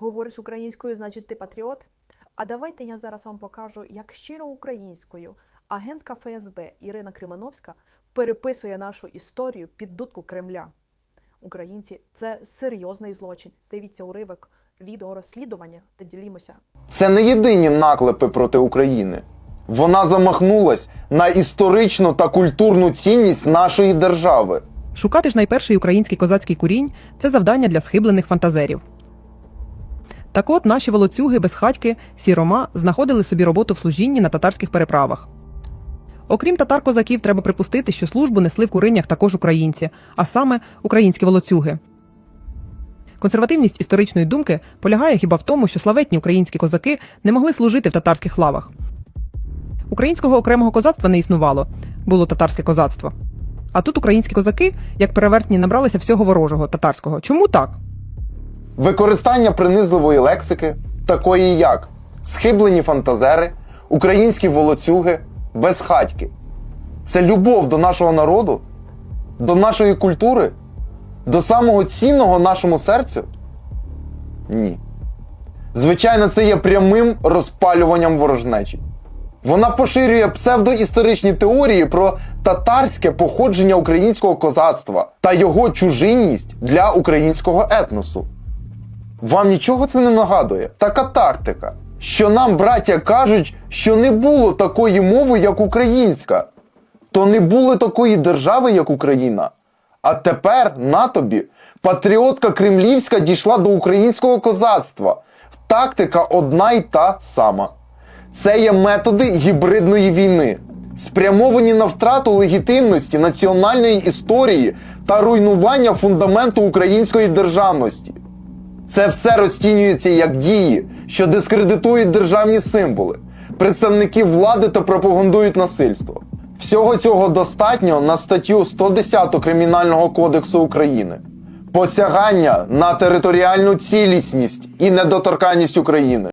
Говориш українською, значить ти патріот? А давайте я зараз вам покажу, як щиро українською агентка ФСБ Ірина Кримановська переписує нашу історію під дудку Кремля. Українці, це серйозний злочин. Дивіться уривок відео розслідування та ділімося. Це не єдині наклепи проти України. Вона замахнулась на історичну та культурну цінність нашої держави. Шукати ж найперший український козацький курінь це завдання для схиблених фантазерів. Так от наші волоцюги безхатьки сірома знаходили собі роботу в служінні на татарських переправах. Окрім татар козаків, треба припустити, що службу несли в куринях також українці, а саме українські волоцюги. Консервативність історичної думки полягає хіба в тому, що славетні українські козаки не могли служити в татарських лавах. Українського окремого козацтва не існувало, було татарське козацтво. А тут українські козаки, як перевертні, набралися всього ворожого татарського. Чому так? Використання принизливої лексики, такої як схиблені фантазери, українські волоцюги, безхатьки. Це любов до нашого народу, до нашої культури, до самого цінного нашому серцю? Ні. Звичайно, це є прямим розпалюванням ворожнечі. Вона поширює псевдоісторичні теорії про татарське походження українського козацтва та його чужинність для українського етносу. Вам нічого це не нагадує? Така тактика. Що нам, браття, кажуть, що не було такої мови, як українська, то не було такої держави, як Україна. А тепер на тобі патріотка кремлівська дійшла до українського козацтва. Тактика одна й та сама. Це є методи гібридної війни, спрямовані на втрату легітимності національної історії та руйнування фундаменту української державності. Це все розцінюється як дії, що дискредитують державні символи, представників влади та пропагандують насильство. Всього цього достатньо на статтю 110 Кримінального кодексу України. Посягання на територіальну цілісність і недоторканність України.